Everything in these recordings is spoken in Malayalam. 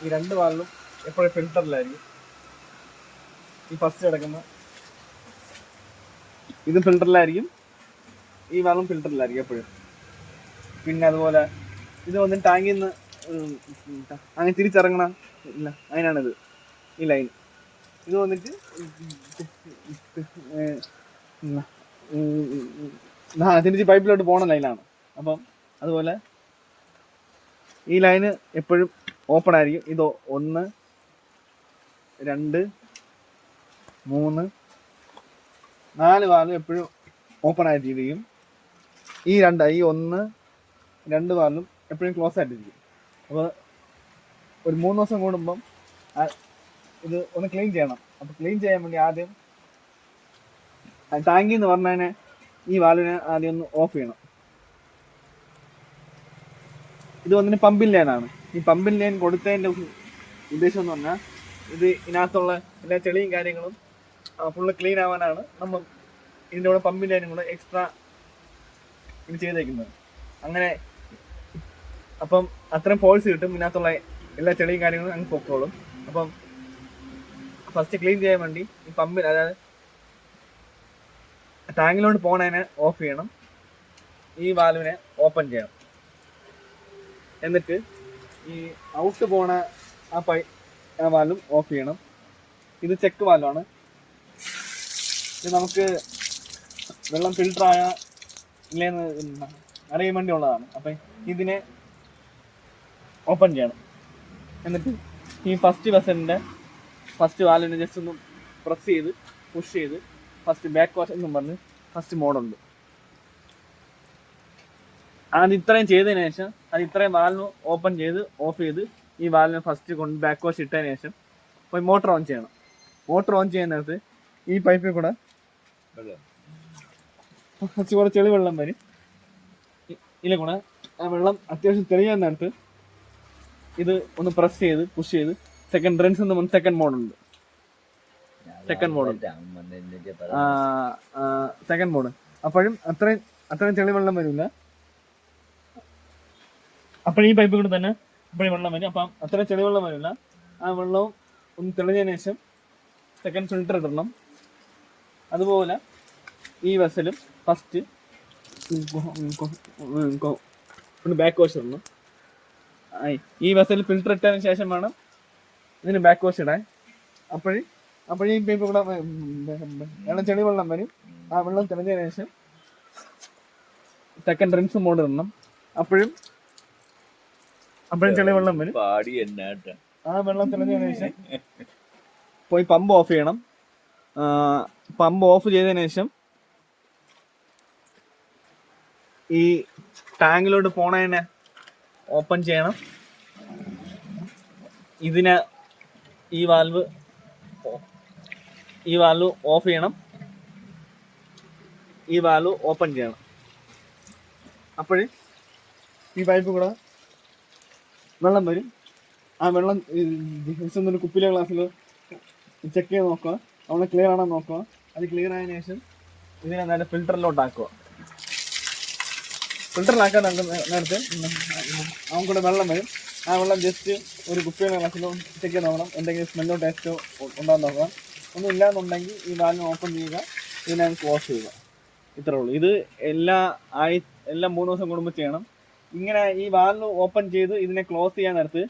ഈ രണ്ട് വാലിലും എപ്പോഴും ഫിൽറ്ററിലായിരിക്കും ഈ ഫസ്റ്റ് കിടക്കുന്ന ഇത് ഫിൽറ്ററിലായിരിക്കും ഈ വാലും ഫിൽറ്ററിലായിരിക്കും എപ്പോഴും പിന്നെ അതുപോലെ ഇത് വന്ന് ടാങ്കിൽ നിന്ന് അങ്ങനെ തിരിച്ചിറങ്ങണ ഇല്ല അതിനാണിത് ഈ ലൈൻ ഇത് വന്നിട്ട് തിരിച്ച് പൈപ്പിലോട്ട് പോണ ലൈനാണ് അപ്പം അതുപോലെ ഈ ലൈന് എപ്പോഴും ഓപ്പൺ ആയിരിക്കും. ഇത് ഒന്ന് രണ്ട് മൂന്ന് നാല് വാലും എപ്പോഴും ഓപ്പൺ ആയിട്ടിരിക്കും. ഈ രണ്ട് ഈ ഒന്ന് രണ്ട് വാലും എപ്പോഴും ക്ലോസ് ആയിട്ടിരിക്കും. അപ്പോൾ ഒരു മൂന്ന് ദിവസം കൂടുമ്പം ഇത് ഒന്ന് ക്ലീൻ ചെയ്യണം. അപ്പോൾ ക്ലീൻ ചെയ്യാൻ വേണ്ടി ആദ്യം ടാങ്കിൽ എന്ന് പറഞ്ഞതിനെ ഈ വാലിനെ ആദ്യം ഒന്ന് ഓഫ് ചെയ്യണം. ഇത് വന്നിട്ട് പമ്പിൻ ലൈനാണ് ഈ പമ്പിൻ ലൈൻ കൊടുത്തതിന്റെ ഉ- ഉദ്ദേശം എന്ന് പറഞ്ഞാൽ ഇത് ഇതിനകത്തുള്ള എല്ലാ ചെളിയും കാര്യങ്ങളും ഫുള്ള് ക്ലീൻ ആവാനാണ് നമ്മൾ ഇതിന്റെ കൂടെ പമ്പിൻ ലൈനും കൂടെ എക്സ്ട്രാ ഇത് ചെയ്തേക്കുന്നത്. അങ്ങനെ അപ്പം അത്രയും ഫോഴ്സ് കിട്ടും. ഇതിനകത്തുള്ള എല്ലാ ചെളിയും കാര്യങ്ങളും അങ്ങ് പൊക്കോളും. അപ്പം ഫസ്റ്റ് ക്ലീൻ ചെയ്യാൻ വേണ്ടി ഈ പമ്പിൽ അതായത് ടാങ്കിലോട്ട് പോണതിനെ ഓഫ് ചെയ്യണം. ഈ വാൽവിനെ ഓപ്പൺ ചെയ്യണം. എന്നിട്ട് ഈ ഔട്ട് പോണ ആ പൈ വാൽവും ഓഫ് ചെയ്യണം. ഇത് ചെക്ക് വാലാണ് ഇത് നമുക്ക് വെള്ളം ഫിൽട്ടർ ആയ ഇല്ലേന്ന് അറിയാൻ വേണ്ടി ഉള്ളതാണ്. അപ്പം ഇതിനെ ഓപ്പൺ ചെയ്യണം. എന്നിട്ട് ഈ ഫസ്റ്റ് ബസ്സിന്റെ ഫസ്റ്റ് വാലിനെ ജസ്റ്റ് ഒന്ന് പ്രസ് ചെയ്ത് പുഷ് ചെയ്ത് ഫസ്റ്റ് ബാക്ക് വാഷ് എന്നും പറഞ്ഞ് ഫസ്റ്റ് മോഡുണ്ട് അത് ഇത്രയും ചെയ്തതിന് ശേഷം അത് ഇത്രയും വാലിന് ഓപ്പൺ ചെയ്ത് ഓഫ് ചെയ്ത് ഈ വാലിന് ഫസ്റ്റ് കൊണ്ട് ബാക്ക് വാഷ് ഇട്ടതിന് ശേഷം പോയി മോട്ടർ ഓൺ ചെയ്യണം. മോട്ടർ ഓൺ ചെയ്യുന്ന നേരത്ത് ഈ പൈപ്പിൽ കൂടെ കുറച്ച് കൂടെ ചെളി വെള്ളം വരും ഇല്ല കൂടെ ആ വെള്ളം അത്യാവശ്യം തെളിയാൻ നേരത്ത് ഇത് ഒന്ന് പ്രസ് ചെയ്ത് പുഷ് ചെയ്ത് സെക്കൻഡ് റൺസ് എന്ന് പറഞ്ഞ സെക്കൻഡ് മോഡുണ്ട് സെക്കൻഡ് മോഡ് സെക്കൻഡ് മോഡ് അപ്പോഴും അത്രയും അത്രയും ചെളി വെള്ളം വരില്ല. അപ്പോഴും ഈ പൈപ്പ് കൂടെ തന്നെ അപ്പോഴും വെള്ളം വരും. അപ്പം അത്ര ചെറിയ വെള്ളം വരില്ല. ആ വെള്ളവും ഒന്ന് തെളിഞ്ഞതിന് ശേഷം സെക്കൻഡ് ഫിൽറ്റർ ഇടണം. അതുപോലെ ഈ വെസലും ഫസ്റ്റ് ഒന്ന് ബാക്ക് വാഷ് ഇടണം. ഈ വെസൽ ഫിൽറ്റർ ഇട്ടതിന് ശേഷം വേണം ഇതിന് ബാക്ക് വാഷ് ഇടാൻ. അപ്പോഴും അപ്പോഴും ഈ പൈപ്പ് കൂടെ വെള്ളം ചെളി വെള്ളം വരും. ആ വെള്ളം തെളിഞ്ഞതിന് ശേഷം സെക്കൻഡ് റിൻസ് മോഡ് ഇടണം. അപ്പോഴും അപ്പോഴും ചെളി വെള്ളം വരും. പാടി എന്നാട്ട ആ വെള്ളം തെളിഞ്ഞതിന് ശേഷം. പോയി പമ്പ് ഓഫ് ചെയ്യണം. പമ്പ് ഓഫ് ചെയ്തതിന് ശേഷം ഈ ടാങ്കിലോട്ട് പോണതിനെ ഓപ്പൺ ചെയ്യണം. ഇതിനെ ഈ വാൽവ് ഈ വാൽവ് ഓഫ് ചെയ്യണം. ഈ വാൽവ് ഓപ്പൺ ചെയ്യണം. അപ്പോഴേ ഈ പൈപ്പ് കൂടെ വെള്ളം വരും. ആ വെള്ളം ജസ്റ്റ് കുപ്പിലെ ഗ്ലാസ്സിൽ ചെക്ക് ചെയ്ത് നോക്കുക. അവിടെ ക്ലിയർ ആണോ നോക്കുക. അത് ക്ലിയർ ആയതിനു ശേഷം ഇതിനെ നേരെ ഫിൽറ്ററിലോട്ട് ആക്കുക ഫിൽറ്ററിലാക്കാൻ നമുക്ക് നേരത്തെ അവൻ കൂടെ വെള്ളം വരും. ആ വെള്ളം ജസ്റ്റ് ഒരു കുപ്പിയുടെ ഗ്ലാസ്സിലോ ചെക്ക് ചെയ്ത് നോക്കണം. എന്തെങ്കിലും സ്മെല്ലോ ടേസ്റ്റോ ഉണ്ടാകാൻ നോക്കുക. ഒന്നും ഇല്ലാന്നുണ്ടെങ്കിൽ ഈ വാലിന് ഓപ്പൺ ചെയ്യുക. ഇതിനെ ക്ലോസ് ചെയ്യുക. ഇത്രേ ഉള്ളൂ. ഇത് എല്ലാ ആയി എല്ലാ മൂന്ന് ദിവസം കൂടുമ്പോൾ ചെയ്യണം. ഇങ്ങനെ ഈ വാൽവ് ഓപ്പൺ ചെയ്ത് ഇതിനെ ക്ലോസ് ചെയ്യാൻ നേരത്ത്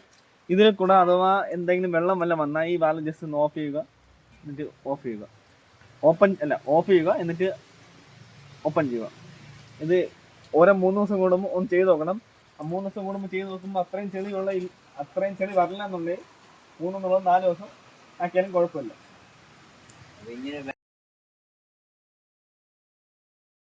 ഇതിൽ കൂടെ അഥവാ എന്തെങ്കിലും വെള്ളം വല്ല വന്നാൽ ഈ വാൽവ് ജസ്റ്റ് ഒന്ന് ഓഫ് ചെയ്യുക. എന്നിട്ട് ഓഫ് ചെയ്യുക. ഓപ്പൺ അല്ല ഓഫ് ചെയ്യുക. എന്നിട്ട് ഓപ്പൺ ചെയ്യുക. ഇത് ഓരോ മൂന്ന് ദിവസം കൂടുമ്പോൾ ഒന്ന് ചെയ്ത് നോക്കണം. ആ മൂന്ന് ദിവസം കൂടുമ്പോൾ ചെയ്ത് നോക്കുമ്പോൾ അത്രയും ചെളിയുള്ള അത്രയും ചെളി വരില്ല എന്നുണ്ടെങ്കിൽ മൂന്നെന്നുള്ളത് നാല് ദിവസം ആക്കിയാലും കുഴപ്പമില്ല.